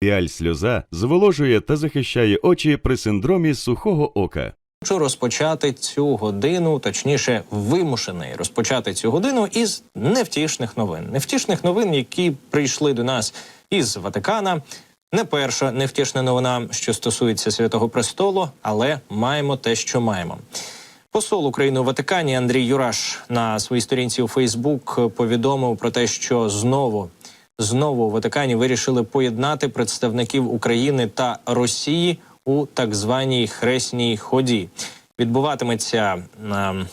Піаль сльоза зволожує та захищає очі при синдромі сухого ока. Хочу розпочати цю годину, точніше, вимушений розпочати цю годину із невтішних новин. Невтішних новин, які прийшли до нас із Ватикана. Не перша невтішна новина, що стосується Святого Престолу, але маємо те, що маємо. Посол України у Ватикані Андрій Юраш на своїй сторінці у Фейсбук повідомив про те, що знову знову у Ватикані вирішили поєднати представників України та Росії у так званій хресній ході. Відбуватиметься ем,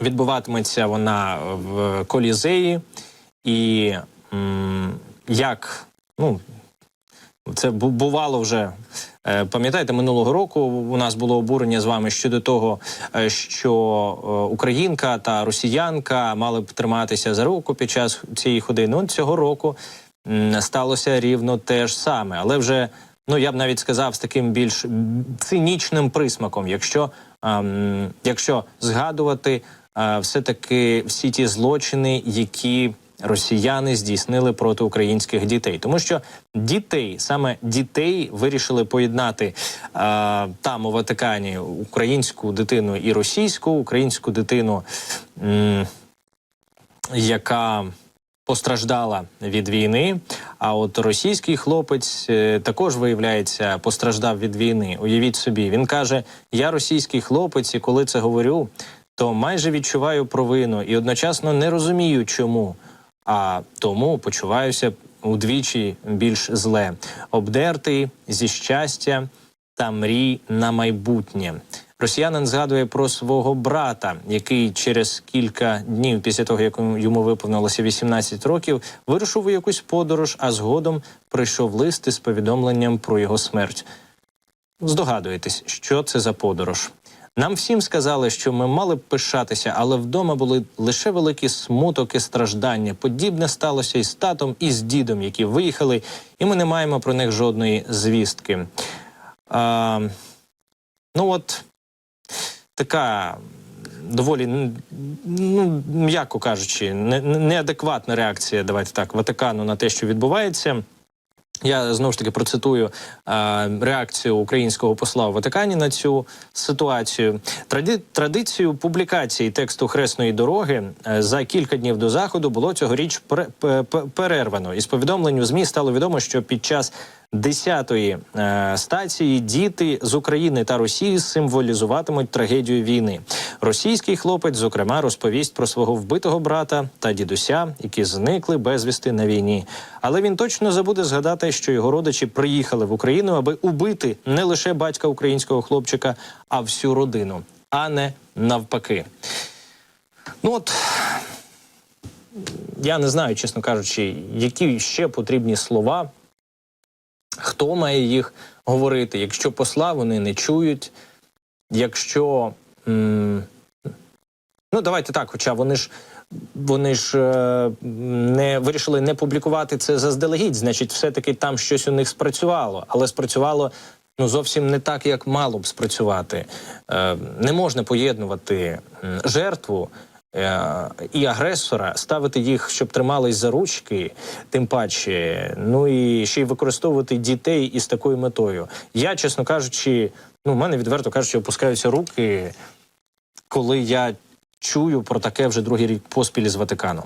відбуватиметься вона в колізеї, і як ну це бувало вже. Е, Пам'ятаєте, минулого року у нас було обурення з вами щодо того, е, що е, українка та росіянка мали б триматися за руку під час цієї ходи. Ну цього року сталося рівно те ж саме, але вже ну я б навіть сказав з таким більш цинічним присмаком, якщо, ем, якщо згадувати е, все таки всі ті злочини, які росіяни здійснили проти українських дітей, тому що дітей, саме дітей, вирішили поєднати е, там у Ватикані українську дитину і російську, українську дитину, м, яка постраждала від війни. А от російський хлопець е, також виявляється постраждав від війни. Уявіть собі, він каже: Я російський хлопець, і коли це говорю, то майже відчуваю провину і одночасно не розумію, чому. А тому почуваюся удвічі більш зле, обдертий зі щастя та мрій на майбутнє. Росіянин згадує про свого брата, який через кілька днів після того, як йому виповнилося 18 років, вирушив у якусь подорож, а згодом прийшов лист із повідомленням про його смерть. Здогадуєтесь, що це за подорож. Нам всім сказали, що ми мали б пишатися, але вдома були лише великі смуток і страждання. Подібне сталося і з татом, і з дідом, які виїхали, і ми не маємо про них жодної звістки. А, ну от така доволі ну, м'яко кажучи, не- не- неадекватна реакція, давайте так, Ватикану на те, що відбувається. Я знову ж таки процитую е, реакцію українського посла в Ватикані на цю ситуацію. Тради, традицію публікації тексту хресної дороги е, за кілька днів до заходу було цьогоріч пере- пе- пе- перервано. Із повідомлень у змі стало відомо, що під час 10-ї е, стації діти з України та Росії символізуватимуть трагедію війни. Російський хлопець, зокрема, розповість про свого вбитого брата та дідуся, які зникли безвісти на війні. Але він точно забуде згадати, що його родичі приїхали в Україну, аби убити не лише батька українського хлопчика, а всю родину, а не навпаки. Ну от я не знаю, чесно кажучи, які ще потрібні слова хто має їх говорити, якщо посла вони не чують, якщо. М, ну, давайте так, хоча вони ж. Вони ж е, не вирішили не публікувати це заздалегідь, значить, все-таки там щось у них спрацювало, але спрацювало ну зовсім не так, як мало б спрацювати. Е, не можна поєднувати жертву і агресора, ставити їх, щоб тримались за ручки, тим паче, ну і ще й використовувати дітей із такою метою. Я, чесно кажучи, ну, в мене відверто кажучи, опускаються руки, коли я чую про таке вже другий рік поспіль з Ватикану.